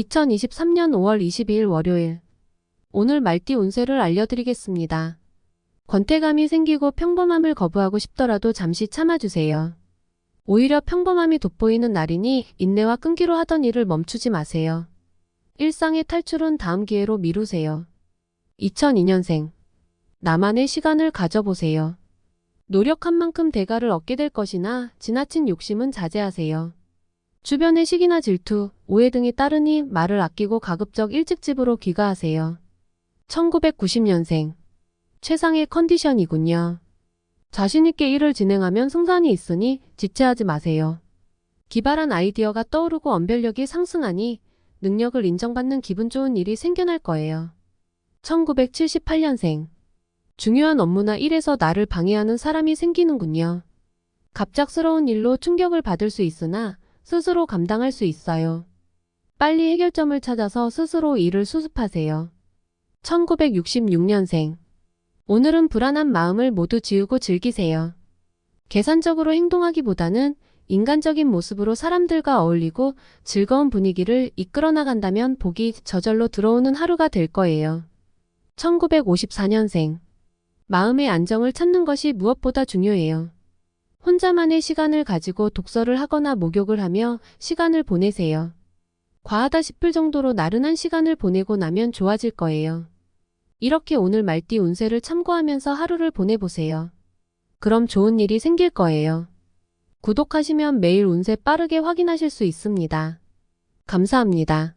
2023년 5월 22일 월요일. 오늘 말띠 운세를 알려드리겠습니다. 권태감이 생기고 평범함을 거부하고 싶더라도 잠시 참아주세요. 오히려 평범함이 돋보이는 날이니 인내와 끈기로 하던 일을 멈추지 마세요. 일상의 탈출은 다음 기회로 미루세요. 2002년생. 나만의 시간을 가져보세요. 노력한 만큼 대가를 얻게 될 것이나 지나친 욕심은 자제하세요. 주변의 시기나 질투, 오해 등이 따르니 말을 아끼고 가급적 일찍 집으로 귀가하세요. 1990년생. 최상의 컨디션이군요. 자신있게 일을 진행하면 승산이 있으니 지체하지 마세요. 기발한 아이디어가 떠오르고 언별력이 상승하니 능력을 인정받는 기분 좋은 일이 생겨날 거예요. 1978년생. 중요한 업무나 일에서 나를 방해하는 사람이 생기는군요. 갑작스러운 일로 충격을 받을 수 있으나 스스로 감당할 수 있어요. 빨리 해결점을 찾아서 스스로 일을 수습하세요. 1966년생. 오늘은 불안한 마음을 모두 지우고 즐기세요. 계산적으로 행동하기보다는 인간적인 모습으로 사람들과 어울리고 즐거운 분위기를 이끌어 나간다면 복이 저절로 들어오는 하루가 될 거예요. 1954년생. 마음의 안정을 찾는 것이 무엇보다 중요해요. 혼자만의 시간을 가지고 독서를 하거나 목욕을 하며 시간을 보내세요. 과하다 싶을 정도로 나른한 시간을 보내고 나면 좋아질 거예요. 이렇게 오늘 말띠 운세를 참고하면서 하루를 보내보세요. 그럼 좋은 일이 생길 거예요. 구독하시면 매일 운세 빠르게 확인하실 수 있습니다. 감사합니다.